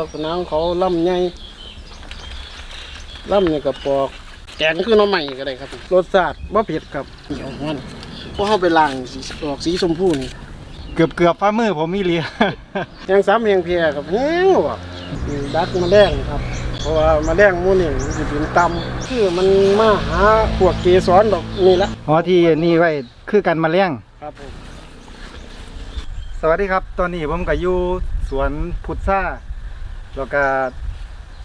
ลักษณะของเขาล่ำใหญ่ล่ำเนี่ยกระปอกแกงคือหน้ำใหม่ก็ได้ครับ รสชาติบ่เผ็ดครับเดี๋ยวมันพอเข้าไปล้างสีออกสีชมพูนี่เกือบเกือบฟ้ามือผมมีเลียแหงซ้ำแหงเพียกับแห้งว่ะนี่ดักมาแดงครับ เพราะว่ามาแดงหมูนี่มันจะเป็นตำคือมันมาหาพวกเกสรดอกนี่ละอ๋อที่นี่ไว้คือกันมาเลี้ยงครับผมสวัสดีครับ ตอนนี้ผมก็อยู่สวนพุทรา แล้วก็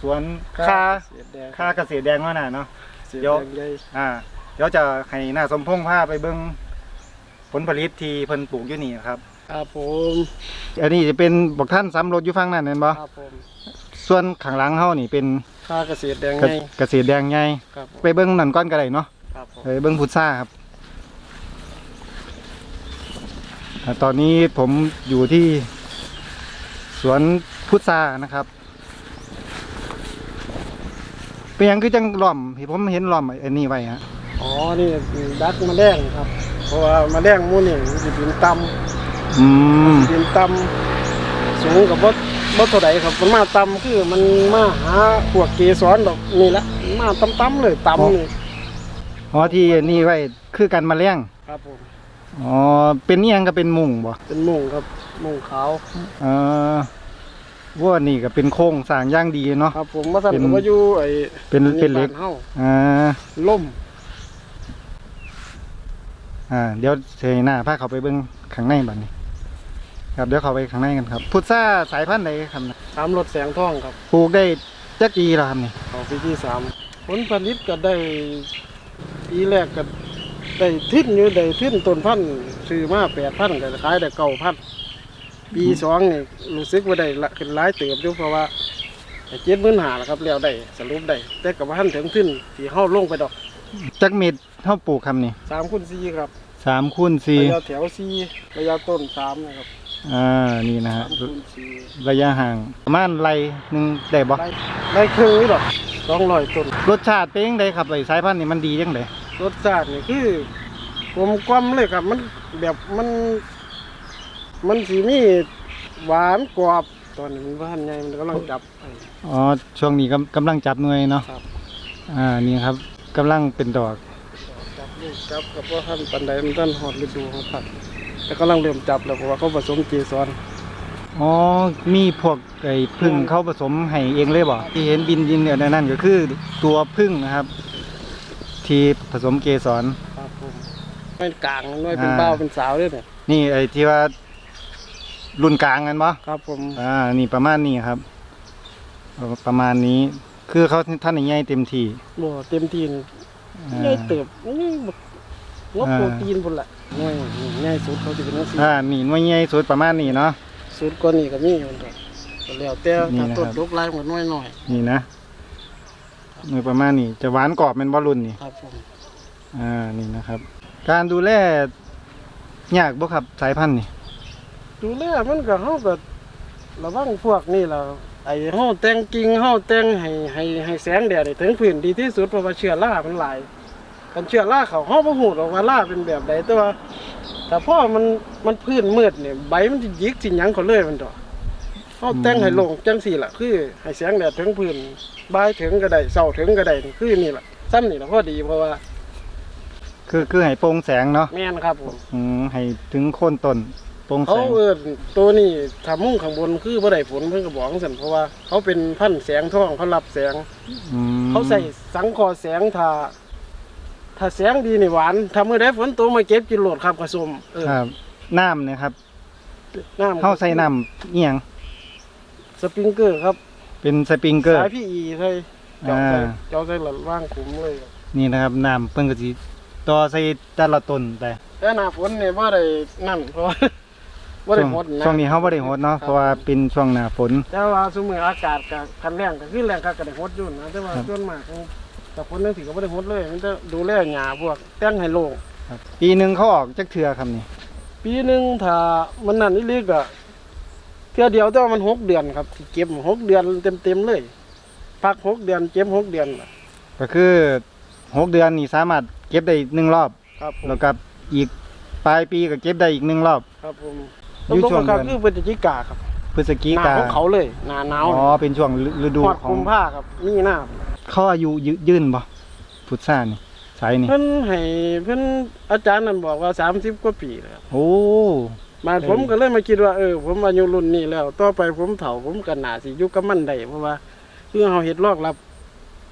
สวนคาเสียดแดงคาเกษตรแดงว่าน่ะเนาะ เสียดเดี๋ยวแดงใหญ่อ่า เดี๋ยวจะให้หน้าสมพงษ์พาไปเบิ่งผลผลิตที่เพิ่นปลูกอยู่นี่ครับครับผมอันนี้จะเป็นบอกท่านสำรถอยู่ฝั่งนั้นเห็นบ่ครับผมส่วนข้างหลังเฮานี่เป็นค่าเกษตรแดงเกใหญ่เกษตรแดงใหญ่ครับผมไปเบิ่งนั่นก่อนก็ได้เนาะครับผมไปเบิ้งพุทราครับอ่าตอนนี้ผมอยู่ที่สวนพุทรานะครับ เป็นหยังคือจังหล่อมที่ผมเห็นหล่อมไอ้นี่ไว้ฮะอ๋อ นี่ดักมาแดงครับ เพราะว่ามาแดงหมูนี่มันจะเป็นตำอืมเป็นตำสูงกับบ่บ่เท่าใดครับ มันมาตำคือมันมาหาพวกเกสรดอกนี่ละมาตำๆเลยตำนี่อ๋อที่นี่ไว้คือกันมาเลี้ยงครับผมอ๋อเป็นนี่ยังก็เป็นมุงบ่เป็นมุงครับมุงขาวเออ ว่านี่ก็เป็นโครงสร้างอย่างดีเนาะ ครับผมมาสั่นเป็นก็มาอยู่ไอ้เป็นเป็นเหล็กบ้าเฮาอ่าล่มอ่าเดี๋ยวเชยหน้าพาเขาไปเบิ้งข้างในบัดนี้ครับเดี๋ยวเขาไปข้างในกันครับ พุทราสายพันธุ์ใดครับนะสามรถแสงทองครับปลูกได้จักปีแล้วครับนี่ของปีที่สามผลผลิตก็ได้ปีแรกก็ได้ทิ้นอยู่ได้ทิ้นต้นพันธุ์ซื้อมาแปดพันก็ขายได้เก้าพัน ปีสองนี่รู้สึกว่าได้ละขึ้นหลายเติบอยู่เพราะว่าเจ็ดหมื่นหาแล้วครับแล้วได้สรุปได้แต่กับว่าท่านถึงทิ้นที่เฮาลงไปดอกจักเม็ดเท่าปลูกครับนี่สามคูณสี่ครับสามคูณสี่ระยะแถวสี่ระยะต้นสามนะครับอ่านี่นะสาฮะมคูณสี่ระยะห่างประมาณไรหนึ่งได้บ่ได้ได้ครึ่งนี่ดอกสองร้อยต้นรสชาติเป็นยังไงครับไอ้สายพันธุ์นี่มันดียังไงรสชาตินี่คือกลมกล่อมเลยครับมันแบบมัน มันสีมีหวานกรอบตอนนี้มันพันใหญ่มันกำลังจับไอ้ อ๋อช่วงนี้กำกำลังจับหน่วยเนาะครับ อ่านี่ครับกำลังเป็นดอกจับลูกจับกับว่าท่านปันใดมันท่านหอดฤดูของผักแต่กำลังเริ่มจับแล้วเพราะว่าเขาผสมเกสร อ๋อมีพวกไอ้พึ่งเข้าผสมให้เองเลยบ่ที่เห็นบินบินเนี่ยนั่นก็คือตัวพึ่งนะครับ ที่ผสมเกสร ครับผมไม่กลางไม่เป็นอ่า เบ้าเป็นสาวด้วยเนี่ยนี่ไอ้ที่ว่า รุ่นกลางกันบ่ครับผมอ่านี่ประมาณนี้ครับเอาประมาณนี้ คือเขาท่านใหญ่เต็มที่บ่เต็มที่นี่อ่าใหญ่เติบนี่บักงบอ่าโปรตีนพุ่นละง่ายง่ายสุดเขาจะเป็นนักสีอ่านี่หน่วยใหญ่สุดประมาณนี้เนาะสุดกว่านี้ก็มีอยู่ครับก็แล้วแต่นี่ถ้านะครับต้นลูกลายหมดน้อยหน่อยนี่นะหน่วยประมาณนี้จะหวานกรอบเป็นบอลลุนนี่ครับผมอ่านี่นะครับ การดูแลยากบ่ครับสายพันธุ์นี่ ดูแลมันก็เฮาก็ระวังพวกนี่ล่ะไอ้เฮาแต่งกิ่งเฮาแต่งให้ให้ให้แสงแดดได้ถึงพื้นดีที่สุดเพราะว่าเชื้อรามันหลายกันเชื้อราเขาเฮาบ่ฮู้หรอกว่าราเป็นแบบใดแต่ว่าแต่พอมันมันพื้นมืดเนี่ยใบมันสิหยิกสิหยังเขาเลยมันดอกเฮาแต่งให้โลงจังซี่ล่ะคือให้แสงแดดถึงพื้นบ่ายถึงก็ได้เช้าถึงก็ได้นี่คือนี่ล่ะซ้ำนี่ล่ะพอดีเพราะว่าคือคือให้โปร่งแสงเนาะแม่นครับผมอืมให้ถึงโคนต้นโปร่งแสเขาง เอิ้นตัวนี้ถ้ามุ่งข้างบนคือบ่ได้ผลเพิ่นก็บอกจังซั่นเพราะว่าเขาเป็นพันธุ์แสงทองเขารับแสง อืมเขาใส่สังเคอแสงถ้าถ้าแสงดีนี่หวานถ้ามื้อใดฝนตกมาเก็บกินโหลดครับกระสมเออครับน้ำเนี่ยครับน้ำเฮาใส่น้ำเอียงสปริงเกอร์ครับเป็นสปริงเกอร์ สายพี่อีใส่เจาะอ่าใส่เจาะใส่หลังว่างขุมเลยครับนี่นะครับน้ำเพิ่นก็สิต่อใส่แต่ละต้นไปแต่หน้าฝนนี่บ่ได้นั่นเพราะว่า บ่ได้หดนะช่วงนี้เฮาบ่ได้หดเนาะเพราะว่าเป็นช่วงหน้าฝน แต่ว่าสมืออากาศกับคันแรงก็คือแรงก็ก็ได้หดอยู่นะแต่ว่าครับ ส่วนมากแต่ฝนจังซี่ก็บ่ได้หดเลย มันจะดูแลหญ้าพวกแต่งให้โล่งปีหนึงเขาออกจักเทื่อครับนี่ปีหนึ่งถ้ามันนั่นอีเล็กอะเทื่อเดียวแต่ว่ามันหกเดือนครับที่เก็บหกเดือนเต็มๆเลยพักหกเดือนเก็บหกเดือนล่ะก็คือหกเดือนนี่สามารถเก็บได้หนึ่งรอบ ครับผมแล้วก็อีกปลายปีก็เก็บได้อีกหนึ่งรอบ ครับผม อยู่ตรงช่วงๆครับเดือนคือพฤศจิกาครับพฤศจิหน้ากาของเขาเลยหน้าหนาวอ๋อเป็นช่วงฤดูหอดขอกุงมภาครับนี่หน้าเขาอายุยืยืนบ่พุทธานี่สายนี่เพิ่นให้เพิ่นอาจารย์นั่นบอกว่า 30 กว่าปีแล้วโอ้ มาเออผมก็เลยมาคิดว่าเออผมอายุรุ่นนี้แล้ว ต่อไปผมเฒ่าผมก็น่าสิอยู่กับมันได้เพราะว่าคือเฮาเฮ็ดรอกรับ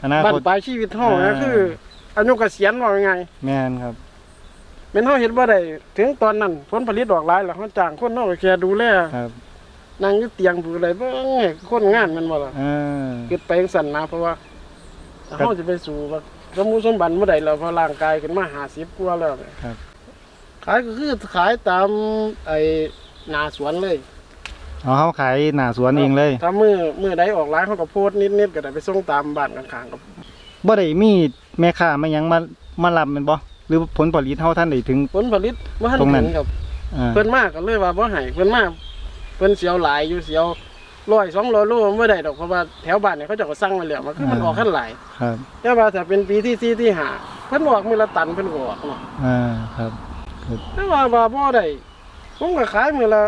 อนาบ้านคตปลายชีวิตเฮาอ่านะคืออายุเกษียณว่าไงแม่นครับ แม่นเฮาเฮ็ดบ่ได้ถึงตอนนั้นผลผลิตออกหลายแล้วเฮาจ้างคนเฮาก็แค่ดูแลครับนั่งอยู่เตียงผู้ใดเบิ่งให้คนงานแมันบ่ล่ะเออคิดไปจังซั่นนะเพราะว่าเฮาจะไปสู่ว่าสมมุติสมบัติบ่ได้แล้วเพราะร่างกายขึ้นมา50กว่าแล้วเนี่ยครับขายก็คือขายตามไอ้หน้าสวนเลย เอาเขาขายหน้าสวนเองเลยถ้ามือมือใดออกร้านเขาก็โพสต์นิดๆก็ได้ไปส่งตามบ้านข้างๆกับบ่ได้มีแม่ค้ามาหยังมามารับแมันบ่ หรือผลผลิตเฮาท่านได้ถึง ผลผลิตบ่ทันตรงนั้นถึงครับอ่าเพิ่นมากก็เลยว่าบ่ให้เพิ่นมาเพิ่นเสียวหลายอยู่เสียวร้อยสองร้อยโลบ่ได้ดอกเพราะว่าแถวบ้านเนี่ยเขาเจะก็สั่งมาแล้วมันคือมันออกขั้นหลายครับแต่ว่าถ้าเป็นปีที่สี่ที่ห้าเพิ่นออกมือละตันเพิ่นก็ออกเนาะอ่าครับ แต่ว่าว่าบ่ได้ผมก็ขายมือละ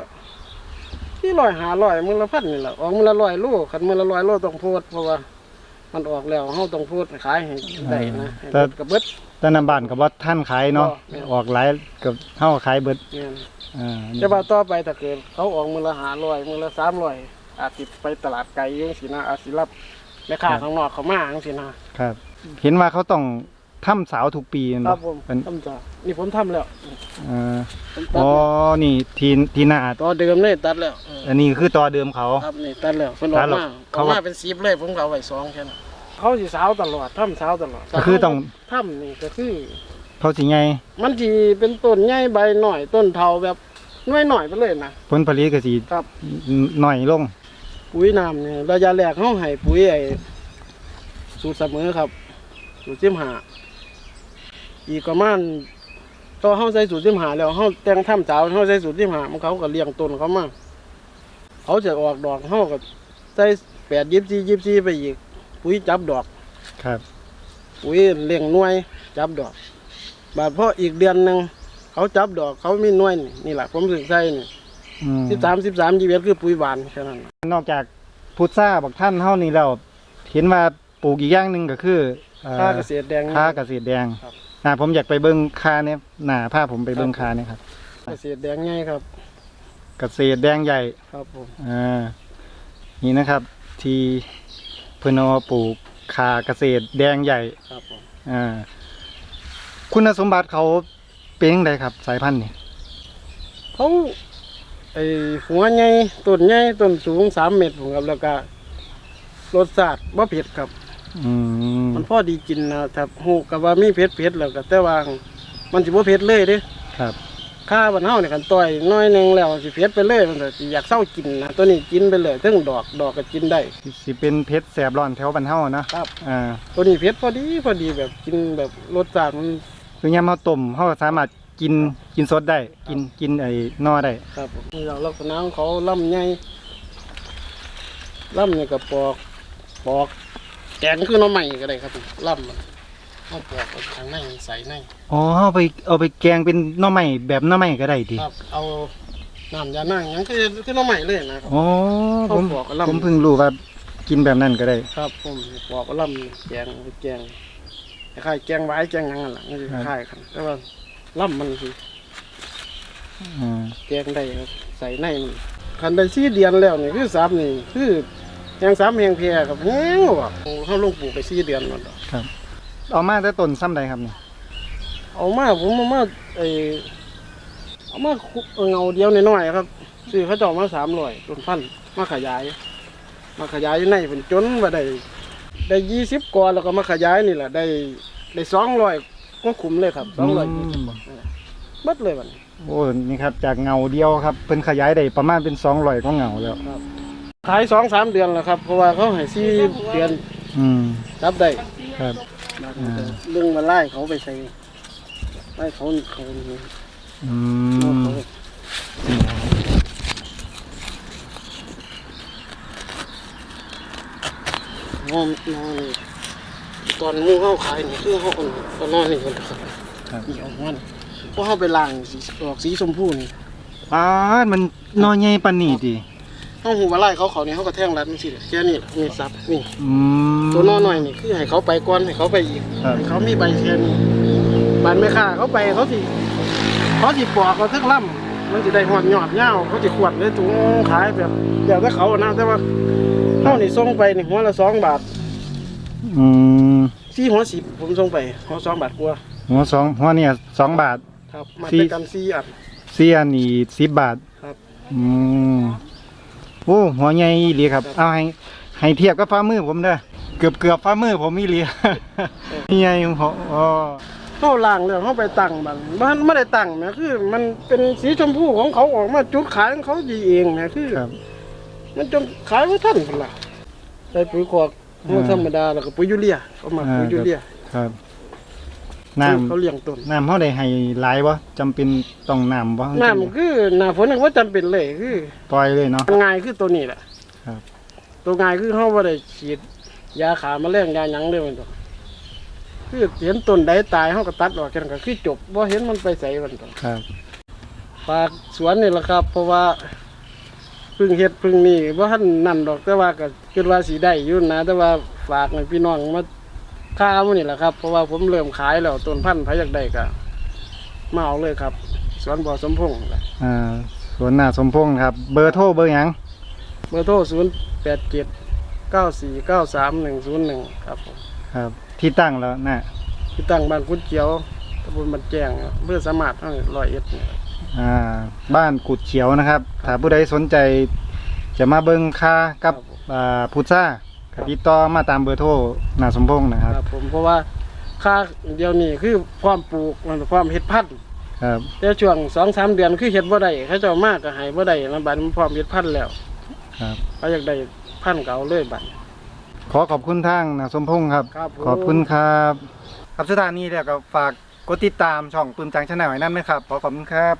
ที่ร้อยห้าร้อยมือละพันนี่แหละออกมือละร้อยโลคันมือละร้อยโลต้องโพสต์เพราะว่า มันออกแล้วเฮาต้องโพสต์ขายให้ได้นะให้เบิดกับเบิด แต่น้ำบ้านก็บ่ท่านขายเนาะ บ่แม่นออกหลายกับเฮาขายเบิดเนี่ยอ่าแต่ว่าต่อไปถ้าเกิดเขาออกมือละหาร้อยมือละสามร้อยอาจสิไปตลาดไกลอยังสินะอาจสิรับแม่ค้าข้างนอกเขามาจังสินะครับ เห็นว่าเขาต้อง ทำสาวทุกปีแม่นครับ่บผมเป็นทำจ้ะนี่ผมทำแล้วอ่าผมตัดอ๋อแล้วนี่ทีทีหน้าต่อเดิมเลยตัดแล้วเอออันนี้คือตัวเดิมเขา ครับนี่ตัดแล้วเพิ่นออตักดแล้วมาอเขาอกว่า มาเป็นสีเลยผมก็เอาไว้สองแค่นั้นเขาสิสาวตลอดทำสาวตลอดก็คือต้องทำนี่ก็คือ เขาสิไงมันสิเป็นต้นใหญ่ใบหน่อยต้นเทาแบบน้อยหน่อยๆไปเลยนะ ผลผลิตก็สิครับ หน่อยลง ปุ๋ยน้ำเนี่ยระยะแรกเขาให้ปุ๋ยไอ้สูตรเสมอครับ สูตรจิ้มหา อีกประมาณต่อเขาใส่สูตรจิ้มหาแล้วเขาแต่งถ้ำสาวเขาใส่สูตรจิ้มหามันเขาก็เลี้ยงต้นเขามาเขาจะออกดอกเขาก็ใส่แปดยิบซียิบซีไปอีก ปุ๋ยจับดอก ครับ ปุ๋ยเลี้ยงหน่วย จับดอกบาดพออีกเดือนหนึ่งเขาจับดอกเขามีหน่วยนี่นี่แหละผมถึงใส่นี่อืมสิบสามสิบสามยีเวคือปุ๋ยหวานแค่นั้น นอกจากพุทราบักท่านเฮานี่แล้วเห็นว่าปลูกอีกอย่างหนึงก็คือเอ่อค่าเกษตรแดงค่าเกษตรแดง ครับ น่าผมอยากไปเบิ่งค่าเนี่ยน่าพาผมไปเบิ่งค่าเนี่ยครับเกษตรแดงไงครับ เกษตรแดงใหญ่ครับผมอ่านี่นะครับ ที่เพิ่นเอามาปลูกคาเกษตรแดงใหญ่ครับผมอ่าคุณสมบัติเขาเป็นจังไดครับ สายพันธุ์นี่เขาไอหัวใหญ่ต้นใหญ่ต้นสูงสามเมตรผมครับแล้วก็รสชาติบ่เผ็ดครับ อืมมันพอดีกินนะถ้าหูกับว่ามีเผ็ดเผ็ดแล้วก็แต่ว่ามันสิบ่เผ็ดเลยเด้ครับข้าบ้านเฮาเนี่ยกันต่อยน้อยหนึงแล้วสิเผ็ดไปเลยมันก็สิอยากเศร้ากินนะตัวนี้กินไปเลยถึงดอกดอกก็กินได้ สิเป็นเพชรแสบร้อนแถวบ้านเฮานะครับ อ่าตัวนี้เผ็ดพอดีพอดีแบบกินแบบรสชาติมันคือยามเฮาต้มเฮาก็สามารถกินกินสดได้ กินกินไอ้นอได้ครับผมนี่เราลักษณะของเขาลำใหญ่ลำเนี่ยก็ปอกปอก แกงคือหน้ำใหม่ก็ได้ครับลำมันเอาปอกเอาข้างในใส่ในอ๋อเอาไปเอาไปแกงเป็นหน่อไม้แบบหน่อไม้ก็ได้ดิครับเอาน้ำยานั่งหยังคือคือหน้ำใหม่เลยนะครับ อ๋อผมเอาปอกกับลำ ผมเพิ่งรู้ว่ากินแบบนั้นก็ได้ ครับผมปอกเอาลำแกงเอาไปแกงคล้ายๆแกงไว้แกงหยังนั่นแหละมันจะคล้ายๆกันแต่ว่าลำมันคือ อ่าแกงได้ครับใส่ในมันคันได้สี่เดือนแล้วนี่คือสามนี่คือ แหงสามแหงเพียครับแห้งว่ะเขาลงปลูกไปสี่เดือนมันดอกเอามาแต่ต้นซ้ำใดครับนี่เอามาผมเอามาไอเอามาคุเอาเงาเดียวน้อยๆครับซื้อเขาเจาะมาสามร้อยต้นพันธุ์มาขยาย มาขยายอยู่ในเป็นจนว่าได้ได้ยี่สิบกว่าแล้วก็มาขยายนี่แหละได้ได้สองร้อยก็คุ้มเลยครับสองร้อยยี่สิบบัดเลยบัดนี้โอ้นี่ครับจากเงาเดียวครับเพิ่นขยายได้ประมาณเป็น200กว่าเงาแล้ว ขายสองสามเดือนแล้วครับ เพราะว่าเขาให้สี่เดือนอืมรับได้ครับอ่าเรื่องมาไล่เขาไปใส่ไล่เขาเขานี่อืเอามเขานอนนอนนี่ตอนหมูเขาขายนี่คือเขาคนก็นอนนี่คนครับครับนี่ออกมันเพราะเขาไปล้างสีออกสีชมพูนี่อ่ามันนอใหญ่ปานนี้ติ เขาหูว่าไล่เขาเขานี่เขาก็แท่งรัดมันสิแค่นี้แหละนี่ซับนี่ อืม ตัวน้อยหน่อยนี่คือให้เขาไปก่อนให้เขาไปอีกครับ ให้เขามีใบแค่นี้บานไม่ค่าเขาไปเขาสิเขาสิปอกเขาทึกล่ำมันสิได้หอดหยอดเงาเขาสิขวดเลยถุงขายแบบเดี๋ยวถ้าเขานะแต่ว่าเขานี่ส่งไปนี่หัวละสองบาทอืมสี่หัวสิบผมส่งไปหัวสองบาทกว่าหัวสองหัวเนี่ยสองบาท ครับมาสี่ ด้วยกันสี่อัน เสียนี่สิบบาทครับ อืม โอ้หัวใหญ่อีหลีครับ เอาให้ให้เทียบกับฟ้ามือผมเด้อเกือบเกือบฟ้ามือผมอีหลีใหญ่หัวอ๋อเขาล่างแล้วเขาไปตั้งบันมันไม่ได้ตั้งนะคือ มันเป็นสีชมพูของเขาออกมาจุดขายของเขาดีเองนะคือครับมันจงขายไว้ท่านคนละใส่ปุ๋ยขอกหัวธรรมดาแล้วก็ปุ๋ยยูเรียเขามาปุ๋ยยูเรียครับ น้เขาเลี้ยงต้นำน้ำเขาได้ให้หลายบ่จำเป็นต้องน้ำบ่น้ำคือหน้าฝนนี่ว่าจำเป็นเลยคือปล่อยเลยเนาะ ง่ายคือตัวนี้แหละครับ ตัวง่ายคือเขาว่าได้ฉีด ยาขาแมลงยาหยังเลยมันตัวคือเห็นต้นใดตายเขาก็ตัดออกกันก็คือจบว่าเห็นมันไปใส่มันตัวครับ ฝากสวนนี่แหละครับ เพราะว่าเพึ่งเฮ็ดเพึ่งนี่ว่าท่านนั่นดอกแต่ว่าก็คิดว่าสีได้อยู่นะแต่ว่าฝากให้พี่น้องมา ข้าวนี่แหละครับ เพราะว่าผมเริ่มขายแล้วต้นพันธุ์พายากได้ก็มาเอาเลยครับ สวนบ่อสมพงษ์ล่ะอ่าสวนนาสมพงษ์ครับ เบอร์โทรเบอร์หยังเบอร์โทรศูนย์แปดเจ็ดเก้าสี่เก้าสามหนึ่งศูนย์หนึ่งครับผมครับ ที่ตั้งแล้วนะที่ตั้งบ้านคุณเขียวตำบลบันแจงเพื่อสามารถทั้งร้อยเอ็ดนี่ครับอ่าบ้านกุดเขียวนะครับ ถ้าผู้ใดสนใจจะมาเบิ่งค่ากับอ่าพุทรา ก็ติดต่อมาตามเบอร์โทรนาสมพงษ์นะครับ ครับ ผมเพราะว่าค่าเดียวนี้คือความปลูกมันความเฮ็ดพันธุ์ครับ แต่ช่วงสองสามเดือนคือเฮ็ดบ่ได้เขาเจ้ามากก็ใหายบ่ได้แล้วบัดมันพร้อมเฮ็ดพันธุ์แล้วครับ เขาอยากได้พันธุ์เก่าเลยบัด ขอขอบคุณทางนาสมพงษ์ครับ ครับผม ขอบคุณครับ ครับสถานีแล้วก็ฝากกดติดตามช่องตุนจังชาแนลไว้นั่นไหมครับขอขอบคุณครับ